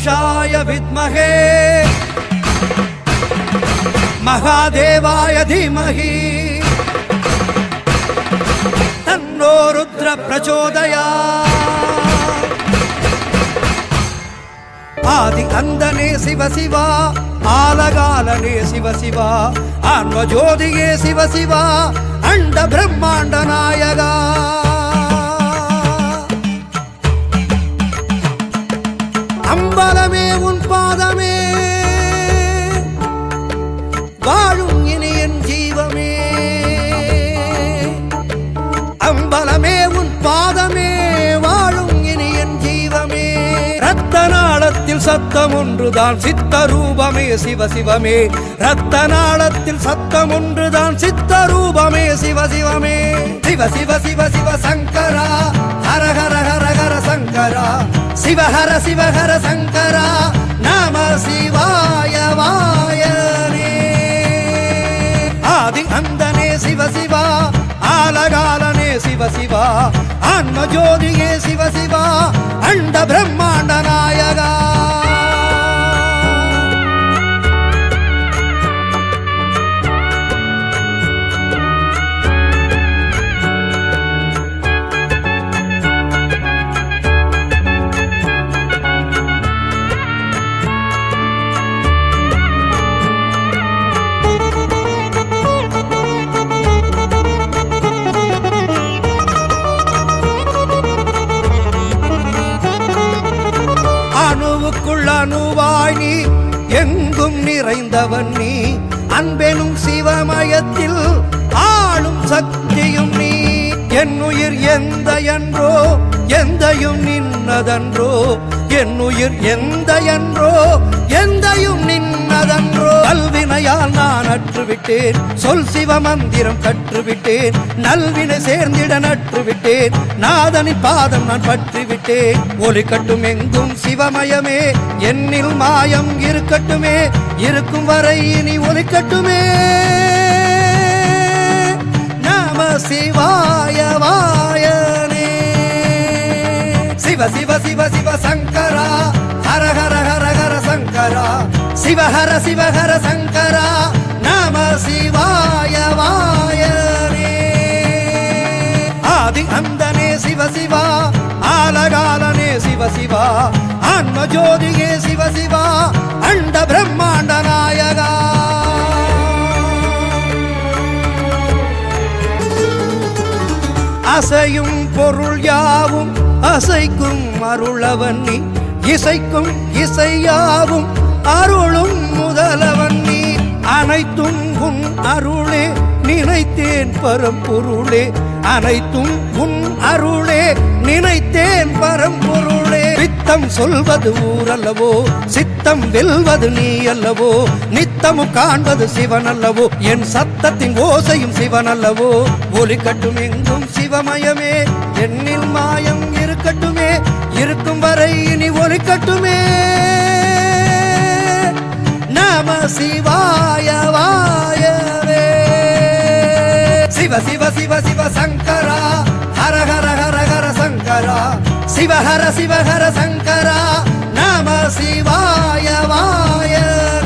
పురుషాయ విద్మహే మహాదేవాయ ధీమహి తన్నో రుద్ర ప్రచోదయా ఆది అందనే శివ శివ ఆలగాలనే శివ శివ ఆన్మజ్యోతియే శివ శివ అండ బ్రహ్మాండ నాయగా நாதமே வாழும் இனியன் ஜீவமே. அம்பலமே உன் பாதமே. வாழும் இனியன் ஜீவமே. ரத்த நாளத்தில் சத்தம் ஒன்றுதான் சித்த ரூபமே சிவ சிவமே. ரத்த நாளத்தில் சத்தம் ஒன்றுதான் சித்த ரூபமே சிவ சிவமே. சிவ சிவ சிவ சிவ சங்கரா. ஹர ஹர ஹர ஹர சங்கரா. சிவஹர சிவஹர சங்கரா. நம சிவாய வாயனே. ஆதி அந்தனே சிவ சிவா ஆலகாலனே சிவ சிவா ஆன்ம ஜோதியே சிவ சிவா அண்ட பிரம்மாண்ட நாயக அணுவுக்குள் அணுவாய் நீ. எங்கும் நிறைந்தவன் நீ. அன்பெனும் சிவமயத்தில் ஆளும் சக்தியும் நீ. என் உயிர் எந்த என்றோ எந்தையும் நின்னதன்றோ. என் உயிர் எந்த என்றோ எந்தையும் நின்னதன்றோ. கல்வினையால் நான் அற்றுவிட்டேன். சொல் சிவ மந்திரம் கற்றுவிட்டேன். நல்வினை சேர்ந்திட நற்றுவிட்டேன். நாதனின் பாதம் நான் பற்றிவிட்டேன். ஒளி கட்டும் எங்கும் சிவமயமே. என்னில் மாயம் இருக்கட்டுமே. இருக்கும் வரை இனி ஒலி கட்டுமே. சிவ சிவ சிவ சிவ சங்கரா. ஹர ஹர ஹர ஹர சங்கரா. சிவ ஹர சிவ ஹர சங்கரா. நம சிவாய வாயனே ஆதி அந்தனே சிவ சிவா. ஆலகாலனே சிவ சிவா. ஆன்ம ஜோதியே சிவ சிவா. அண்ட பிரம்மாண்ட நாயகா. அசையும் பொருள் யாவும் அசைக்கும் அருளவன் நீ. இசைக்கும் இசையாவும் அருளும் முதலவன் நீ. அனைத்தும் உன் அருளே நினைத்தேன் பரம்பொருளே. அனைத்தும் உன் அருளே நினைத்தேன் பரம்பொருளே. சித்தம் சொல்வது ஊரல்லவோ? சித்தம் வெல்வது நீ அல்லவோ? நித்தமும் காண்பது சிவன் அல்லவோ என் சத்தத்தின் ஓசையும் சிவன் அல்லவோ ஒலி கட்டும் எங்கும் சிவமயமே. என்னில் மாயம் கட்டுமே நம சிவாய வாயவே. சிவ சிவ சிவ சிவ சங்கரா. ஹர ஹர ஹர ஹர சங்கரா. சிவ ஹர சிவ ஹர சங்கரா. நம சிவாய வாயவே.